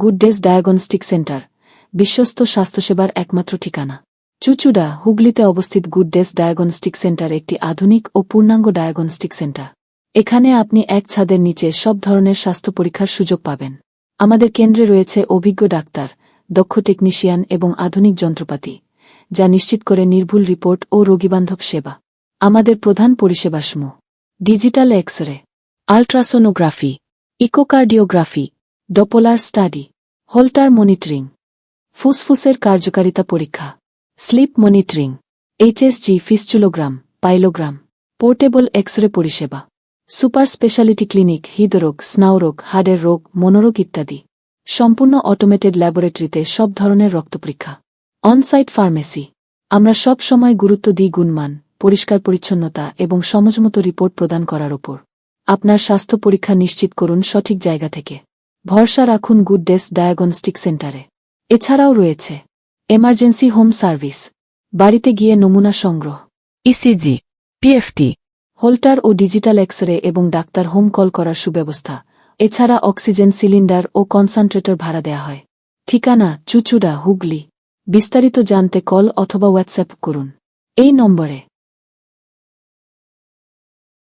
Good days diagnostic centre বিশ্বস্ত স্বাস্থ্যসেবার একমাত্র ঠিকানা। চুচুড়া, হুগলিতে অবস্থিত গুড ডেজ ডায়াগনস্টিক সেন্টার একটি আধুনিক ও পূর্ণাঙ্গ ডায়াগনস্টিক সেন্টার এখানে আপনি এক ছাদের নিচে সব ধরনের স্বাস্থ্য পরীক্ষার সুযোগ পাবেন। আমাদের কেন্দ্রে রয়েছে অভিজ্ঞ ডাক্তার, দক্ষ টেকনিশিয়ান এবং আধুনিক যন্ত্রপাতি, যা নিশ্চিত করে নির্ভুল রিপোর্ট ও রোগীবান্ধব সেবা। আমাদের প্রধান পরিষেবা সমূহ digital X ray ultrasonography, echocardiography doppler study, holter monitoring, ফুসফুসের কার্যকারিতা পরীক্ষা, sleep monitoring, HSG fistulogram, pyelogram, portable X ray পরিষেবা, সুপার স্পেশালিটি ক্লিনিক, হৃদরোগ, স্নাউরোগ, হাড়ের রোগ, মনোরোগ ইত্যাদি। সম্পূর্ণ অটোমেটেড ল্যাবরেটরিতে সব ধরনের রক্ত পরীক্ষা। অনসাইট ফার্মেসি আমরা সব সময় গুরুত্ব দিই গুণমান, পরিষ্কার পরিচ্ছন্নতা এবং সমজমতো রিপোর্ট প্রদান করার ওপর। আপনার স্বাস্থ্য পরীক্ষা নিশ্চিত করুন সঠিক জায়গা থেকে। ভরসা রাখুন গুড ডেস ডায়াগনস্টিক সেন্টারে। এছাড়াও রয়েছে এমার্জেন্সি হোম সার্ভিস বাড়িতে গিয়ে নমুনা সংগ্রহ ইসিজি পিএফটি হোল্টার ও ডিজিটাল এক্স রে এবং ডাক্তার হোম কল করার সুব্যবস্থা। এছাড়া অক্সিজেন সিলিন্ডার ও কনসান্ট্রেটর ভাড়া দেয়া হয়। ঠিকানা চুচুড়া হুগলি। বিস্তারিত জানতে কল অথবা হোয়াটসঅ্যাপ করুন। এই নম্বরে